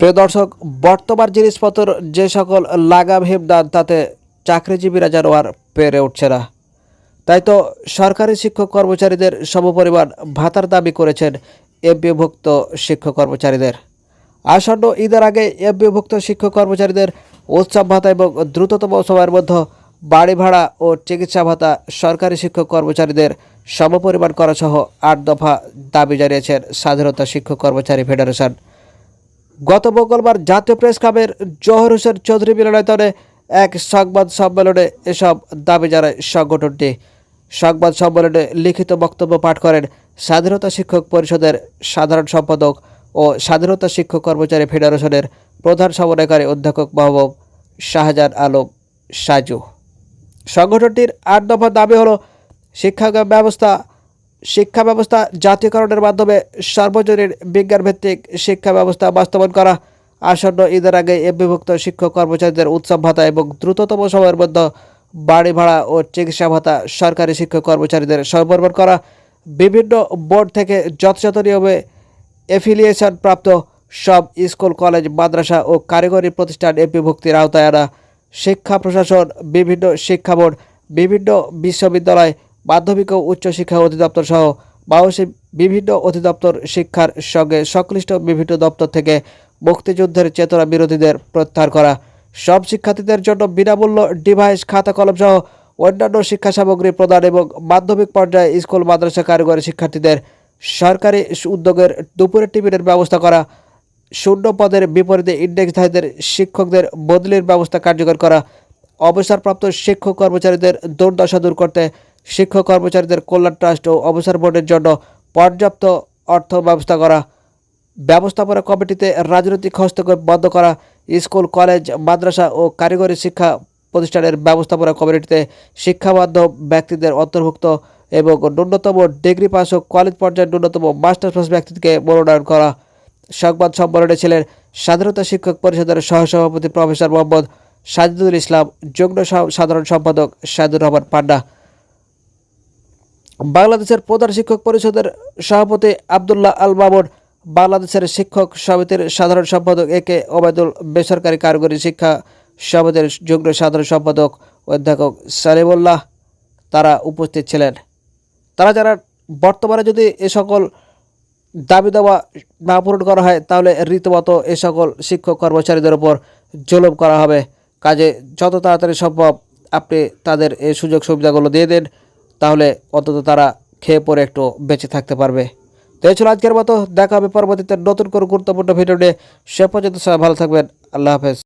প্রিয় দর্শক বর্তমান জিনিসপত্র যে সকল লাগাম হিমদান তাতে চাকরিজীবীরা যেন আর পেরে উঠছে না। তাই তো সরকারি শিক্ষক কর্মচারীদের সমপরিমাণ ভাতার দাবি করেছেন এমপিভুক্ত শিক্ষক কর্মচারীদের। আসন্ন ঈদের আগে এমপিভুক্ত শিক্ষক কর্মচারীদের উৎসব ভাতা এবং দ্রুততম সময়ের মধ্যে বাড়ি ভাড়া ও চিকিৎসা ভাতা সরকারি শিক্ষক কর্মচারীদের সমপরিমাণ করা সহ আট দফা দাবি জানিয়েছেন স্বাধীনতা শিক্ষক কর্মচারী ফেডারেশন। গত মঙ্গলবার জাতীয় প্রেস ক্লাবের জহর হোসেন চৌধুরী মিলনায়তনে এক সংবাদ সম্মেলনে এসব দাবি জানায় সংগঠনটি। সংবাদ সম্মেলনে লিখিত বক্তব্য পাঠ করেন স্বাধীনতা শিক্ষক পরিষদের সাধারণ সম্পাদক ও স্বাধীনতা শিক্ষক কর্মচারী ফেডারেশনের প্রধান সমন্বয়কারী অধ্যাপক মোহাম্মদ শাহজাহান আলম সাজু। সংগঠনটির আট দফা দাবি হলো শিক্ষা ব্যবস্থা শিক্ষা ব্যবস্থা জাতীয়করণের মাধ্যমে সর্বজনীন বিজ্ঞানভিত্তিক শিক্ষা ব্যবস্থা বাস্তবায়ন করা। আসন্ন ঈদের আগে এমবিভুক্ত শিক্ষক কর্মচারীদের উৎসব ভাতা এবং দ্রুততম সময়ের মধ্যে বাড়ি ভাড়া ও চিকিৎসা ভাতা সরকারি শিক্ষক কর্মচারীদের সরবরাহ করা। বিভিন্ন বোর্ড থেকে যথাযথ নিয়মে এফিলিয়েশন প্রাপ্ত সব স্কুল, কলেজ, মাদ্রাসা ও কারিগরি প্রতিষ্ঠান এমপিভুক্তির আওতায় আনা। শিক্ষা প্রশাসন, বিভিন্ন শিক্ষা বোর্ড, বিভিন্ন বিশ্ববিদ্যালয় মাধ্যমিক ও উচ্চশিক্ষা অধিদপ্তর সহ বাংলাদেশের বিভিন্ন অধিদপ্তর শিক্ষার সঙ্গে সংশ্লিষ্ট বিভিন্ন দপ্তর থেকে মুক্তিযুদ্ধের চেতনা বিরোধীদের প্রত্যাহার করা। সব শিক্ষার্থীদের জন্য বিনামূল্য ডিভাইস খাতা কলম সহ অন্যান্য শিক্ষা সামগ্রী প্রদান এবং মাধ্যমিক পর্যায়ে স্কুল, মাদ্রাসা কারিগরি শিক্ষার্থীদের সরকারি উদ্যোগের দুপুরের টিফিনের ব্যবস্থা করা, শূন্য পদের বিপরীতে ইন্ডেক্সধারীদের শিক্ষকদের বদলির ব্যবস্থা কার্যকর করা, অবসরপ্রাপ্ত শিক্ষক কর্মচারীদের দুর্দশা দূর করতে শিক্ষক কর্মচারীদের কল্যাণ ট্রাস্ট ও অবসর বোর্ডের জন্য পর্যাপ্ত অর্থ ব্যবস্থা করা, ব্যবস্থাপনা কমিটিতে রাজনৈতিক হস্তক্ষেপ বন্ধ করা, স্কুল, কলেজ, মাদ্রাসা ও কারিগরি শিক্ষা প্রতিষ্ঠানের ব্যবস্থাপনা কমিটিতে শিক্ষাবান্ধ ব্যক্তিদের অন্তর্ভুক্ত এবং ন্যূনতম ডিগ্রি পাস ও কলেজ পর্যায়ের ন্যূনতম মাস্টার্স পাস ব্যক্তিকে মনোনয়ন করা। সংবাদ সম্মেলনে ছিলেন স্বাধীনতা শিক্ষক পরিষদের সহসভাপতি প্রফেসর মোহাম্মদ সাজিদুল ইসলাম, যুগ্ম সাধারণ সম্পাদক সাইদুর রহমান পান্ডা। বাংলাদেশের প্রধান শিক্ষক পরিষদের সভাপতি আবদুল্লাহ আল মামুন, বাংলাদেশের শিক্ষক সমিতির সাধারণ সম্পাদক এ কে ওবায়দুল বেসরকারি কারিগরি শিক্ষা সমিতির যুগ্ম সাধারণ সম্পাদক অধ্যাপক সালিমুল্লাহ তারা উপস্থিত ছিলেন। তারা যারা বর্তমানে যদি এ সকল দাবি দেওয়া না পূরণ করা হয়, তাহলে রীতিমতো এ সকল শিক্ষক কর্মচারীদের উপর জুলুম করা হবে। কাজে যত তাড়াতাড়ি সম্ভব আপনি তাদের এই সুযোগ সুবিধাগুলো দিয়ে দেন। তাহলে অন্তত তারা খেয়ে পরে একটু বেঁচে থাকতে পারবে। তো এই ছিল আজকের মতো। দেখা হবে পরবর্তীতে নতুন করে গুরুত্বপূর্ণ ভিডিও নিয়ে। সে পর্যন্ত সবাই ভালো থাকবেন। আল্লাহ হাফেজ।